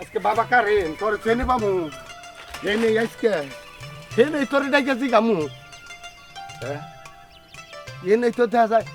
আজকে বাবা কারেন তোর চেনে বামু হে নেই আজকে হে নেই তোর হ্যাঁ? এ নেই তো দেখা যায়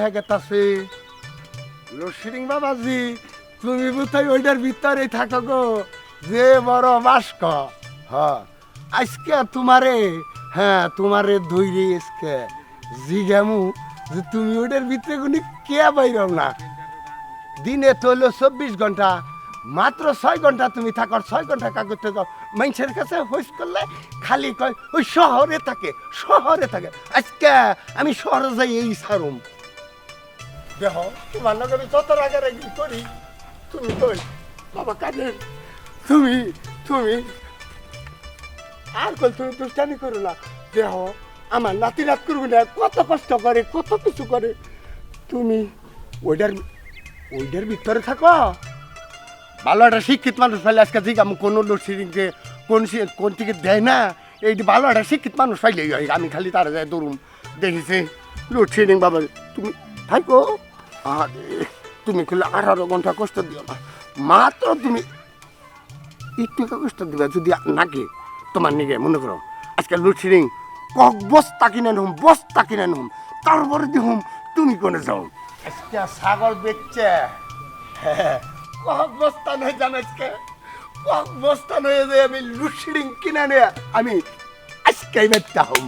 হয়ে গেতাছে। তুমি বোধহয় ওইটার ভিতরে থাকো গো। যে বড় বাস্ক। হ্যাঁ আজকে তোমারে হ্যাঁ তোমারে ধৈরে আজকে জিগামু যে তুমি ওইটার ভিতরে কোনো কে বাইরও না। দিনে তো হলো চব্বিশ ঘণ্টা মাত্র ছয় ঘণ্টা তুমি থাকো ছয় ঘণ্টা কাগজ থেকে মানুষের কাছে হইস করলে খালি কয়, ওই শহরে থাকে শহরে থাকে। আজকে আমি শহরে যাই, এই সারুম। দেহ তোমার লগে আমি যত রাগারাগি করি, তুমি কই, বাবা কাঁদেন তুমি তুমি? আর কল তুমি দুষ্টানি করো না। দেহ আমার নাতি রাত করবি না, কত কষ্ট করে, কত কিছু করে। তুমি ওইটার ওইটার ভিতরে থাকো। ভালো একটা শিক্ষিত মানুষ পাইলে আজকে ঠিক আমি কোনো লোডশেডিংকে কোন সে- কোন থেকে দেয় না। এই যে ভালো একটা শিক্ষিত মানুষ পাইলেই হয়। আমি খালি তারা যায় ধরুন, দেখিছে লোডশেডিং বাবা তুমি থাকো আরে, তুমি খুলে আঠারো ঘণ্টা কষ্ট দিও না। মাত্র তুমি একটু কষ্ট দিবা যদি নাকি তোমার নিগে, মনে করো। আজকে লোডশেডিং কক বস্তা কিনে নুম বস্তা কিনে নুম তারপরে দেখুম তুমি কোনে যাও? আজকে ছাগল বেচছে। হ্যাঁ। নয় জানো আজকে। কক বস্তা নয় যে আমি লুডশেডিং কিনে নে আমি আজকেই বেচতে হম।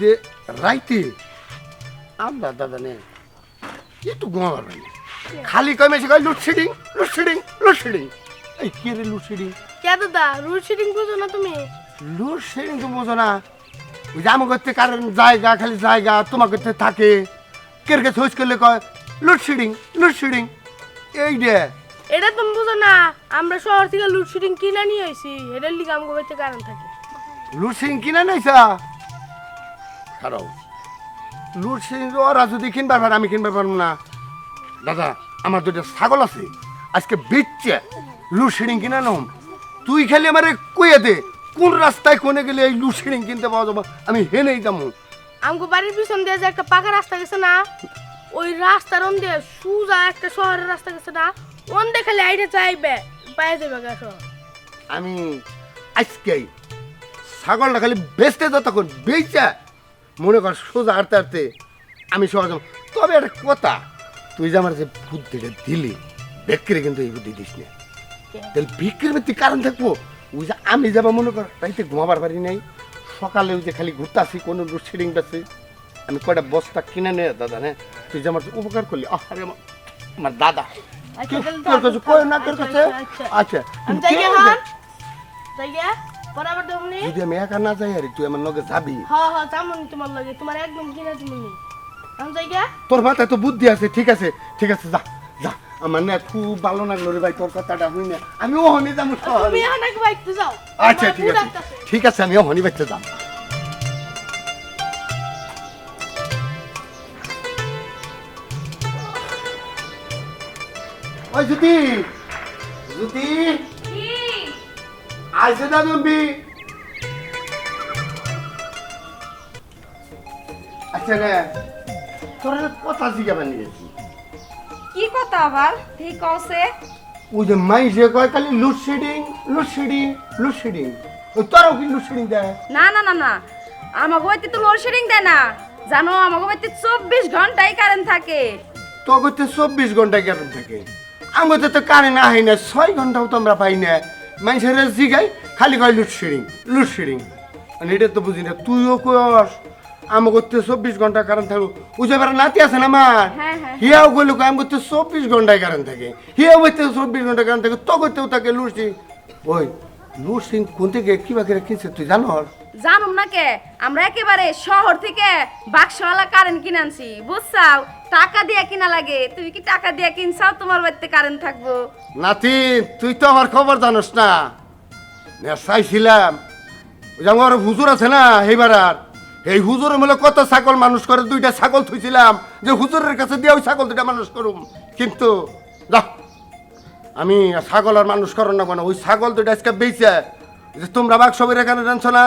যে আমরা দাদা নে খালি কয় মেসে কয় লুডশেডিং লুডশেডিং এই কি রে লুডশেডিং কে দাদা শিটিং বুঝো না তুমি। লুডশেডিং তো বোঝো না। ওই যে আমার করতে কারণ জায়গা খালি জায়গা তোমার করতে থাকে। কের কাছে হইস করলে কয় লুডশেডিং লুডশেডিং এই রে এটা তুমি বুঝো না আমরা শহর থেকে লুট শিটিং কিনে নিয়ে আইছি। এটার লিগে আমাকে বাড়িতে কারণ থাকে। লুডশেডিং কিনা নাইসা খারাপ লুডশেডিং ওরা যদি কিনবার পারে আমি কিনবার পারব না। দাদা আমার দুটো ছাগল আছে। আজকে বেচছে। লুডশেডিং কিনা নম তুই খালি আমারে কইয়ে দে কোন রাস্তায় কোনে গেলে এই লুডশেডিং কিনতে পাওয়া যাব? আমি হেনেই যাব। আমাকে বাড়ির পিছন দিয়ে যে একটা পাকা রাস্তা গেছে না ওই রাস্তার ওন দিয়ে সুজা একটা শহরের রাস্তা গেছে না ওন দিয়ে খালি আইডে চাইবে পায়ে যাবে গা আমি আজকেই ছাগলটা খালি বেচতে যা তখন বেচা মনে কর সোজা হাঁটতে হাঁটতে আমি সহজ তবে একটা কথা তুই যে আমার যে বুদ্ধিটা দিলি বিক্রি কিন্তু এই বুদ্ধি দিস না। তাহলে বিক্রির মধ্যে কারণ থাকব? ওই যে আমি যাব মনে কর রাইতে ঘুমাবার পারি নাই। সকালে ওই যে খালি ঘুরতে আসি কোনো লোডশেডিং বেছে আমি কয়টা বস্তা কিনে নে দাদা হ্যাঁ? তুই যে আমার উপকার করলি আরে আমার দাদা। কি তোর কাছে কই না তোর কাছে? আচ্ছা আমি যাই কে গে বলবে? হন যাই গে বরাবর দেবনি যদি আমি একা না যাই আরে তুই আমার লগে যাবি। হ হ চামনি তোমার লাগে। তোমার একদম কিনা তুমি আমি যাই গে তোর মাথায় তো বুদ্ধি আছে ঠিক আছে ঠিক আছে যা যা। আমার না খুব ভালো লাগল রে ভাই তোর কথাটা শুনি। না আমি ওহনি যাব শহরে। তুমি এখন এক যাও। আচ্ছা ঠিক আছে। ঠিক আছে আমি ওহনি বাইতে যাম ওই জ্যোতি জ্যোতি। আইসে না জম্বি। আচ্ছা রে তোর কথা জিজ্ঞাসা নিয়েছি কি কথা আবার? ঠিক কছে ওই যে মাইসে কয় খালি লোডশেডিং লোডশেডিং লোডশেডিং ওই তোরাও কি লোডশেডিং দেয়? না না না না। আমাকে বাড়িতে তো লোডশেডিং দেয় না। জানো আমাকে বাড়িতে চব্বিশ ঘন্টাই কারেন্ট থাকে। তো করতে চব্বিশ ঘণ্টা কারেন্ট থাকে। আমাদের তো কারেন্ট আহে না ছয় ঘন্টাও তো আমরা পাই না। মানুষের জিগাই খালি কয় লোডশেডিং লোডশেডিং মানে এটা তো বুঝি না তুইও কস আমার করতে চব্বিশ ঘণ্টা কারেন্ট ওই যে এবার নাতি আছে না আমার হ্যাঁ, হ্যাঁ। হিয়াও গেল আমি করতে চব্বিশ ঘন্টায় কারেন্ট থাকে। হিয়াও করতে চব্বিশ ঘণ্টা কারেন্ট থাকে। তো করতেও তাকে লুডশিং ওই লুডশিং কোন থেকে? কিবা করে কিনছে তুই জানো জানুম না কে? আমরা একেবারে শহর থেকে বাক্সওয়ালা কারেন্ট কিনে আনছি। বুঝছাও? টাকা দিয়ে কিনা লাগে। তুমি কি টাকা দিয়ে কিনছাও? তোমার বাড়িতে কারেন্ট থাকব। নাতি তুই তো আমার খবর জানোস না। চাইছিলাম। আমার হুজুর আছে না এইবার আর। এই হুজুরের মেলে কত ছাগল মানুষ করে, দুইটা ছাগল থুইছিলাম, যে হুজুরের কাছে দিয়ে ওই ছাগল দুইটা মানুষ করুম। কিন্তু যা আমি ছাগল আর মানুষ করো না ওই ছাগল তো আজকে বেঁচে যে তোমরা বাক্স বের এখানে জানছো না?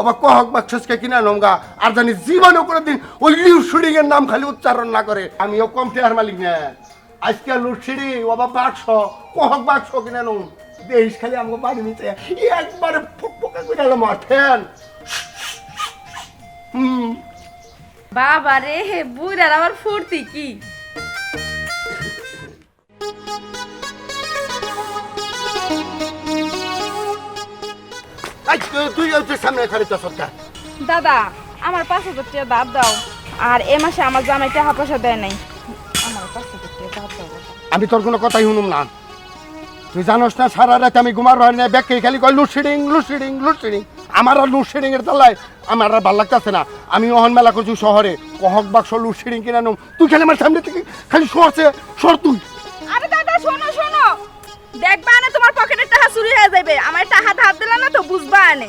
অবা কহক বাক্সকে কিনা নমগা। আর জানি জীবনে করে দিন ওই লুডশুডিং এর নাম খালি উচ্চারণ না করে। আমিও কম টেয়ার মালিক না। আজকে লুডশুডি অবা বাক্স, কহক বাক্স কিনা নম দেশ খালি আমাকে বাড়ি নিতে। একবারে ফুকফুকা করে হুম বাবা রে হে বুড়ার আমার ফুর্তি কি? তুই তুই সামনে খালি তো সরকার। দাদা আমার পাঁচ হাজার টাকা দাব দাও। আর এ মাসে আমার জামাই টাকা পয়সা দেয় নাই। আমার পাঁচ হাজার টাকা দাব দাও আমি তোর কোনো কথাই শুনুম না। তুই জানোস না, সারা রাত আমি ঘুমার হয় না ব্যাগকে খালি কয় লুডশেডিং লুডশেডিং লুডশেডিং আমার আর লুডশেডিং এর তলায় আমার আর ভালো লাগতেছে না। আমি অহন মেলা করছি শহরে, কহক বাক্স লুডশেডিং কিনা নুম তুই খালি আমার সামনে থেকে খালি শোয়াছে সর তুই। আরে দাদা, শোনো শোনো। দেখবা না তোমার পকেটের টাকা চুরি হয়ে যাবে আমার টাকা ধার দিলা না তো, বুঝবা আনে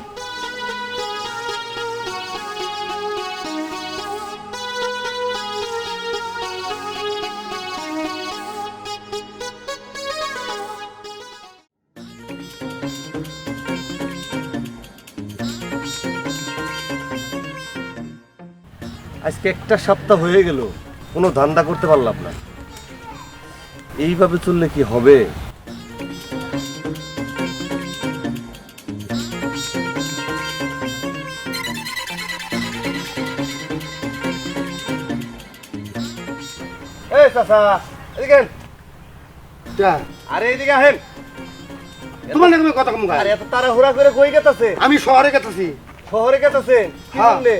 আজকে একটা সপ্তাহ হয়ে গেল কোনো ধান্দা করতে পারলাম না এইভাবে চললে কি হবে এই চাচা এদিকে আহেন। আরে এদিকে আহেন তোমার না কথা কম গায়ে। আরে এত তাড়াহুড়া করে কই গেতাছে আমি শহরে গেতেছি শহরে গেতাছে কি হ্যাঁ। জন্যে?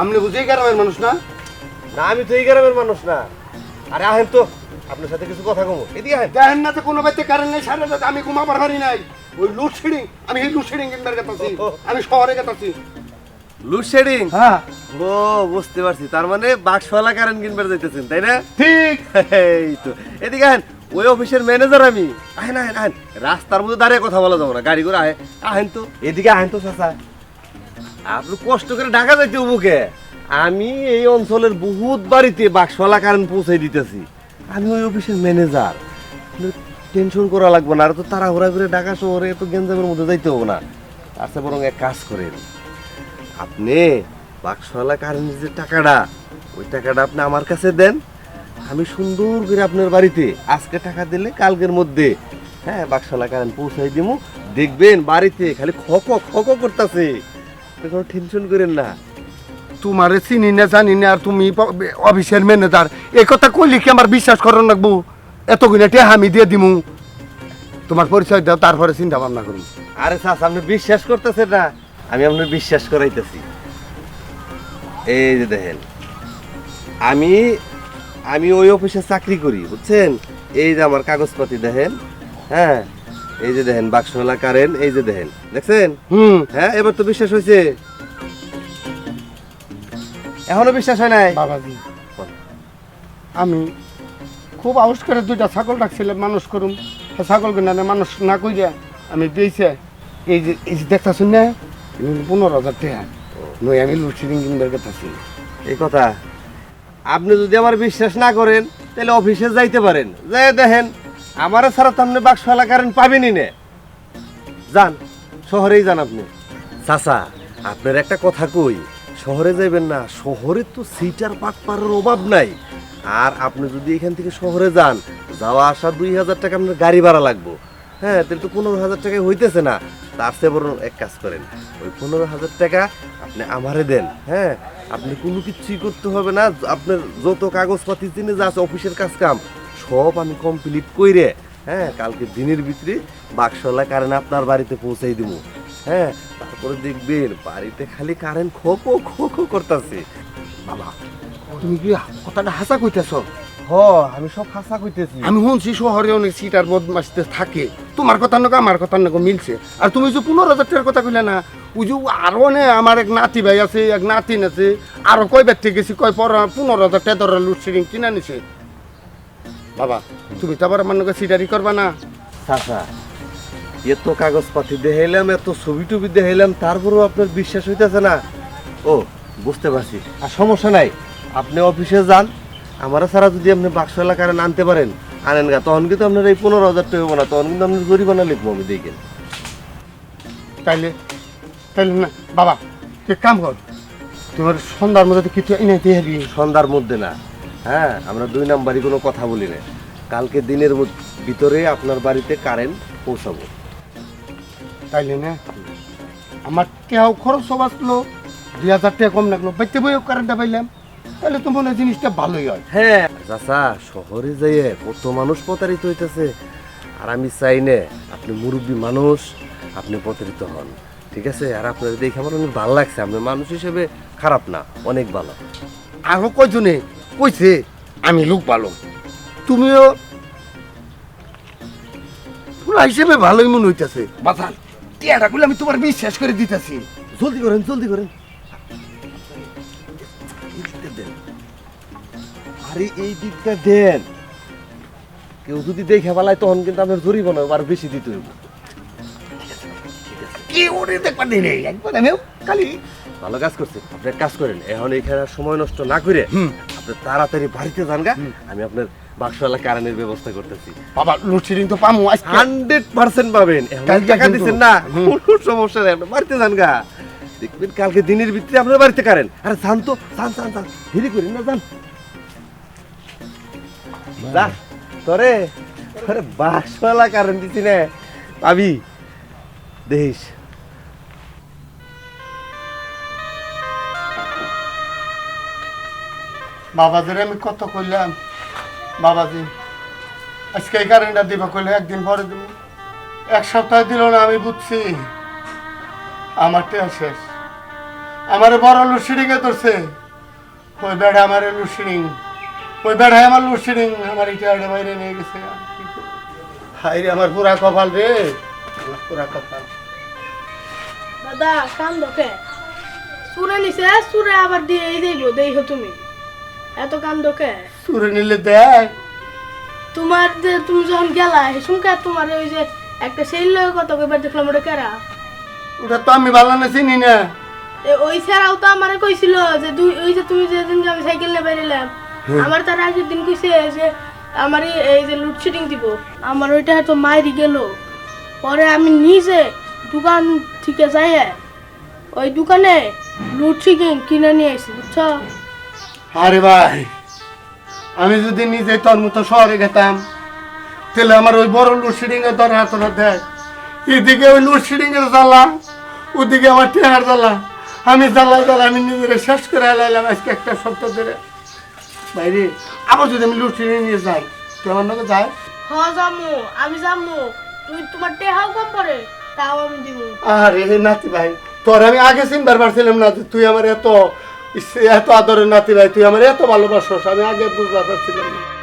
আপনি বুঝেই গ্রামের মানুষ না। না আমি তো এই গ্রামের মানুষ না। আরে আহেন তো আপনার সাথে কিছু কথা কমো। এদিকে আহেন। দেখেন না তো কোনো বাড়িতে কারেন্ট নেই সারা রাত আমি ঘুমাবার হারি নাই। ওই লুডশেডিং আমি এই লুডশেডিং কিনবার গেতেছি। আমি শহরে গেতেছি। লোডশেডিং হ্যাঁ। ও বুঝতে পারছি। তার মানে বাক্সওয়ালা কারেন্ট কিনবার যাইতেছেন তাই না? ঠিক। এই তো। এদিকে আহেন ওই অফিসের ম্যানেজার আমি। আহেন আহেন আহেন। রাস্তার মধ্যে দাঁড়িয়ে কথা বলা যাব না গাড়ি করে আহে। আহেন তো। এদিকে আহেন তো চাচা। আপনি কষ্ট করে ঢাকা যাইতে বুকে আমি এই অঞ্চলের বহুত বাড়িতে বাক্সওয়ালা কারেন্ট পৌঁছে দিতেছি। আমি ওই অফিসের ম্যানেজার। টেনশন করা লাগবে না, আর তো তাড়াহুড়া করে ঢাকা শহরে এত গেঞ্জামের মধ্যে যাইতে হবে না। তার চেয়ে বরং এক কাজ করেন। আপনি বাক্সওয়ালা কারেন্টের যে টাকাটা, ওই টাকাটা আপনি আমার কাছে দেন। আমি সুন্দর করে আপনার বাড়িতে আজকে টাকা দিলে কালকের মধ্যে হ্যাঁ বাক্সওয়ালা কারেন্ট পৌঁছাই দিব দেখবেন বাড়িতে খালি খক খক করতেছে। কোনো টেনশন করেন না। তোমারে চিনি না জানি না আর তুমি অফিসের ম্যানেজার এই কথা কইলে কি আমার বিশ্বাস করার লাগবো? এত গুণে টেহা আমি দিয়ে দিমু। তোমার পরিচয় দাও তারপরে চিন্তা ভাবনা করুন আরে চাষ আপনি বিশ্বাস করতেছেন না? আমি আপনার বিশ্বাস করাইতেছি। এই যে দেখেন আমি আমি ওই অফিসে চাকরি করি বুঝছেন? এই যে আমার কাগজপাতি দেখেন হ্যাঁ? এই যে দেখেন বাক্সওয়ালা কারেন্ট এই যে দেখেন। দেখছেন? হুম। হ্যাঁ এবার তো বিশ্বাস হয়েছে। এখনও বিশ্বাস হয় নাই? বাবাজি। আমি খুব আউস করে দুইটা ছাগল রাখছিলাম মানুষ করুম। ছাগল কিনা মানুষ না কইয়া আমি দিয়েছে এই যে এই যে দেখতেছুন না পনেরো হাজার টাকা। নই আমি লুডশেডিং কিনবার গেতেছি এই কথা। আপনি যদি আমার বিশ্বাস না করেন তাহলে অফিসে যাইতে পারেন। যাই দেখেন। আমারও ছাড়া তো আপনি বাক্সওয়ালা কারেন্ট পাবেনই না। যান, শহরেই যান আপনি। চাচা, আপনার একটা কথা কই, শহরে যাইবেন না, শহরে তো সিটার পাটপাড়ের অভাব নাই। আর আপনি যদি এখান থেকে শহরে যান, যাওয়া আসা দুই হাজার টাকা আপনার গাড়ি ভাড়া লাগবো। হ্যাঁ তাহলে তো পনেরো হাজার টাকায় হইতেছে না। তার চেয়ে বরং এক কাজ করেন, ওই পনেরো হাজার টাকা আপনি আমারে দেন। হ্যাঁ আপনি কোনো কিছুই করতে হবে না, আপনার যত কাগজপাতি চিনে যা আছে, অফিসের কাজ কাম সব আমি কমপ্লিট কইরে হ্যাঁ কালকে দিনের ভিতরে বাক্সওয়ালা কারেন্ট আপনার বাড়িতে পৌঁছাই দিব। হ্যাঁ তারপরে দেখবেন বাড়িতে খালি কারেন্ট খো খো খো খো করতেছে। বাবা তুমি কি কথাটা হাসা কইতেছ? হ আমি সব হাসা কইতেছি। আমি শুনছি শহরে অনেক সিটার বদমাসতে থাকে। তোমার কথা নাকি আমার কথা নাকি মিলছে? আর তুমি যে পনেরো হাজার টাকার কথা কইলে না ওই যে আরও নে আমার এক নাতি ভাই আছে এক নাতিন আছে আরও কয় ব্যক্তি গেছি কয় পনেরো হাজার টাকা ধরে লুডশেডিং কিনা নিছে? বাবা তুমি তো আবার আমার সিটারি করবা না। চাচা এত কাগজপাতি দেখাইলাম এত ছবি টবি দেখাইলাম তারপরেও আপনার বিশ্বাস হইতেছে না। ও বুঝতে পারছি। আর সমস্যা নাই আপনি অফিসে যান আমার ছাড়া যদি আপনি বাক্সওয়ালা কারেন্ট আনতে পারেন আনেন গা তখন কিন্তু আপনার এই পনেরো হাজার টাকা হব না তখন কিন্তু আপনার জরিমানা লিখব আমি দেখেন। তাইলে তাইলে না বাবা তুই কাম কর তোমার সন্ধ্যার মধ্যে কিছু এনে দিয়ে সন্ধ্যার মধ্যে না। হ্যাঁ আমরা দুই নাম্বারই কোনো কথা বলি না। কালকে দিনের ভিতরে আপনার বাড়িতে কারেন্ট পৌঁছাবো। তাইলে না? আমার টেহাও খরচ বাঁচলো দুই হাজার টাকা কম লাগল বাইতে বইও কারেন্টটা পাইলাম। তাহলে তো মনে জিনিসটা ভালোই হয়। হ্যাঁ চাচা শহরে যাইয়ে কত মানুষ প্রতারিত হইতেছে। আর আমি চাই না আপনি মুরব্বী মানুষ আপনি প্রতারিত হন। ঠিক আছে? আর আপনার দেখে আমার অনেক ভালো লাগছে। আপনি মানুষ হিসেবে খারাপ না অনেক ভালো। আরও কয়জনে কইছে আমি লোক ভালো তুমিও পুরা হিসেবে ভালোই মনে হইতেছে। বাজান টিয়াটা গুলো আমি তোমার বিশ্বাস করে দিতেছি। জলদি করেন জলদি করেন। আরে এই দিকটা দেন। কেউ যদি দেখে ফেলায় তখন কিন্তু আপনার জরিমানা আর বেশি দিতে হইব। কি ওরে দেখবার দিনে একবার আমিও খালি ভালো কাজ করছে। আপনি কাজ করেন। এখন এখানে সময় নষ্ট না করে আপনি তাড়াতাড়ি বাড়িতে যান গা আমি আপনার বাক্সওয়ালা কারেন্টের ব্যবস্থা করতেছি। বাবা লোডশেডিং তো পামু আজকে। হান্ড্রেড পার্সেন্ট পাবেন। এখন টাকা দিচ্ছেন না। কোনো সমস্যা নেই আপনি বাড়িতে যান গা। দেখবেন কালকে দিনের ভিতরে আপনার বাড়িতে কারেন। আরে যান তো যান যান যান। দেরি করেন না যান। যা তোরে তোরে বাসওয়ালা কারেন্ট দিছি না। পাবি। দেখিস। বাবাদের আমি কত কইলাম বাবাজি আজকে এই কারেন্টটা দিবা কইলে একদিন পরে দিব। এক সপ্তাহ দিল না আমি বুঝছি। আমার টেয়া শেষ। আমার বড় লুডশেডিং এ ধরছে। ওই বেড়া আমার লুডশেডিং ওই বেড়ায় আমার লুডশেডিং আমার টেয়াটা বাইরে নিয়ে গেছে। হাই রে আমার পুরা কপাল রে। আমার পুরা কপাল। দাদা কান দোকে সুরে নিছে সুরে আবার দিয়ে এই দেইব দেইহ তুমি। এত কান দোকে সুরে নিলে দেখ তোমার যে তুমি যখন গেলা হেসুমকা তোমার ওই যে একটা সেই লোক কত কইবার দেখলাম ওটা কেরা? ওটা তো আমি ভালো না চিনি না। এ ওই স্যারাও তো আমারে কইছিল যে দুই ওই যে তুমি যেদিন আমি সাইকেল নিয়ে বেরিলাম আমার তার আগের দিন কইছে যে আমার এই- যে লোডশেডিং দিব আমার ওইটা তো মাইরি গেল। পরে আমি নিজে দোকান থেকে যাই ওই দোকানে লোডশেডিং কিনে নিয়ে এসেছি বুঝছ? আরে ভাই আমি যদি নিজে তোর মতো শহরে গেতাম তাহলে আমার ওই বড় লোডশেডিং এর দর হাত দেখ এদিকে ওই লোডশেডিং এর জ্বালা ওদিকে আমার টেহার জ্বালা। আমি জ্বালা জ্বালা আমি নিজের শেষ করে এলাইলাম আজকে একটা সপ্তাহ ধরে। বাইরে আবার যদি আমি লোডশেডিং নিয়ে যাই তুই আমার নাকি যাই। হ জামু আমি জামু তুই তোমার টেহাও কম তাও আমি দিব। আরে নাতি ভাই তোর আমি আগে চিনবার পারছিলাম না তুই আমার এত এত আদরের নাতি ভাই তুই আমার এত ভালোবাসস আমি আগে বুঝতে পারছিলাম না।